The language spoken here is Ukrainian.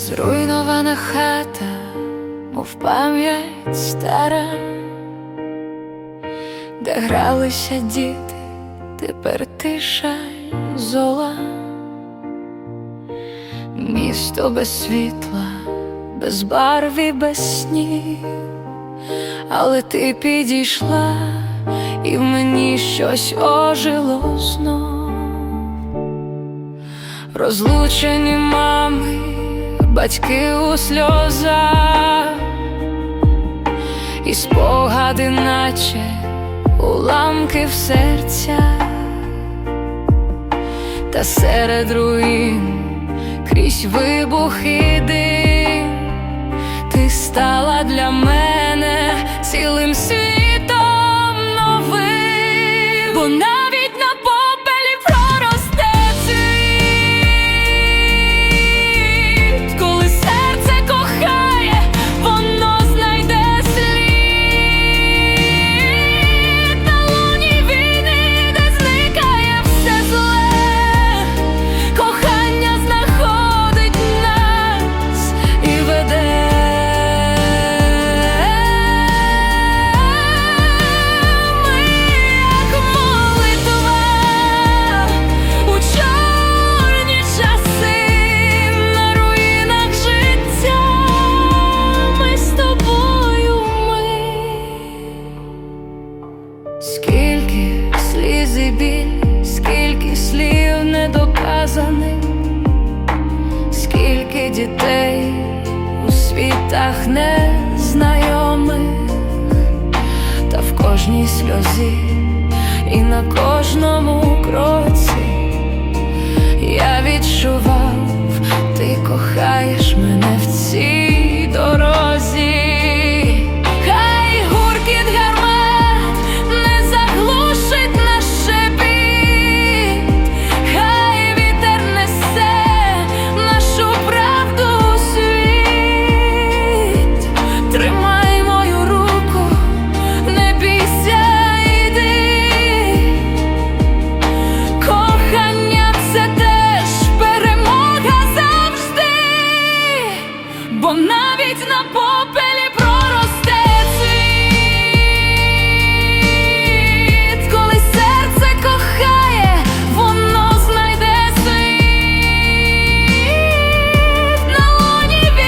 Зруйнована хата, мов пам'ять стара, де гралися діти, тепер тиша зола, місто без світла, без барв і без снів, але ти підійшла, і в мені щось ожило знов. Розлучені мами, батьки у сльозах, і спогади, наче уламки в серцях, та серед руїн крізь вибухи дим, ти стала для мене цілим світом скільки дітей у світах незнайомих, та в кожній сльозі і на кожному кроці